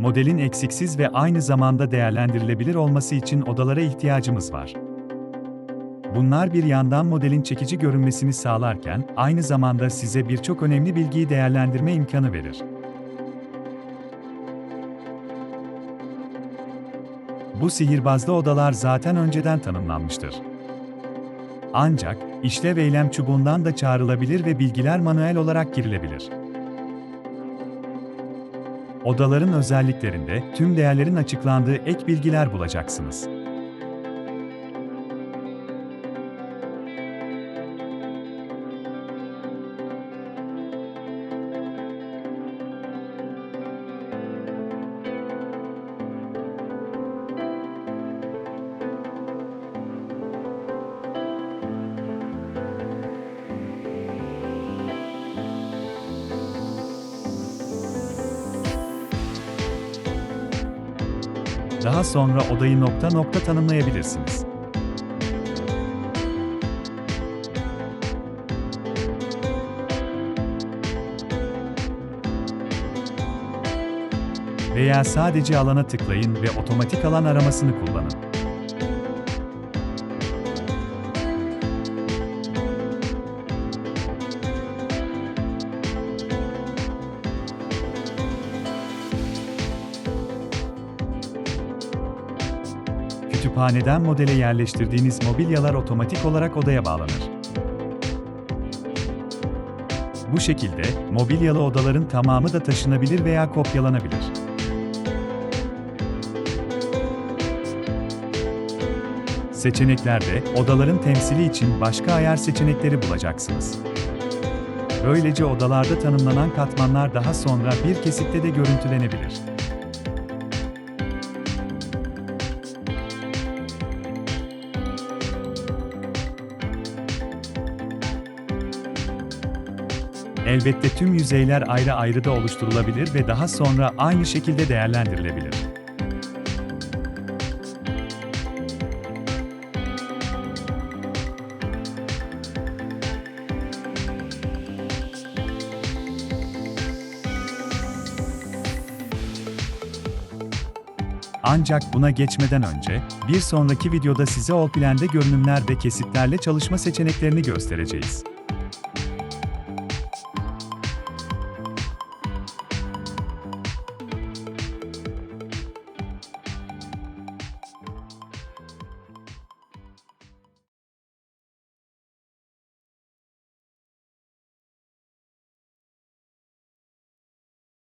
modelin eksiksiz ve aynı zamanda değerlendirilebilir olması için odalara ihtiyacımız var. Bunlar bir yandan modelin çekici görünmesini sağlarken, aynı zamanda size birçok önemli bilgiyi değerlendirme imkanı verir. Bu sihirbazlı odalar zaten önceden tanımlanmıştır. Ancak, işlev eylem çubuğundan da çağrılabilir ve bilgiler manuel olarak girilebilir. Odaların özelliklerinde tüm değerlerin açıklandığı ek bilgiler bulacaksınız. Daha sonra odayı nokta nokta tanımlayabilirsiniz. Veya sadece alana tıklayın ve otomatik alan aramasını kullanın. Kütüphaneden modele yerleştirdiğiniz mobilyalar otomatik olarak odaya bağlanır. Bu şekilde, mobilyalı odaların tamamı da taşınabilir veya kopyalanabilir. Seçeneklerde, odaların temsili için başka ayar seçenekleri bulacaksınız. Böylece odalarda tanımlanan katmanlar daha sonra bir kesitte de görüntülenebilir. Elbette tüm yüzeyler ayrı ayrı da oluşturulabilir ve daha sonra aynı şekilde değerlendirilebilir. Ancak buna geçmeden önce, bir sonraki videoda size Allplan'de görünümler ve kesitlerle çalışma seçeneklerini göstereceğiz.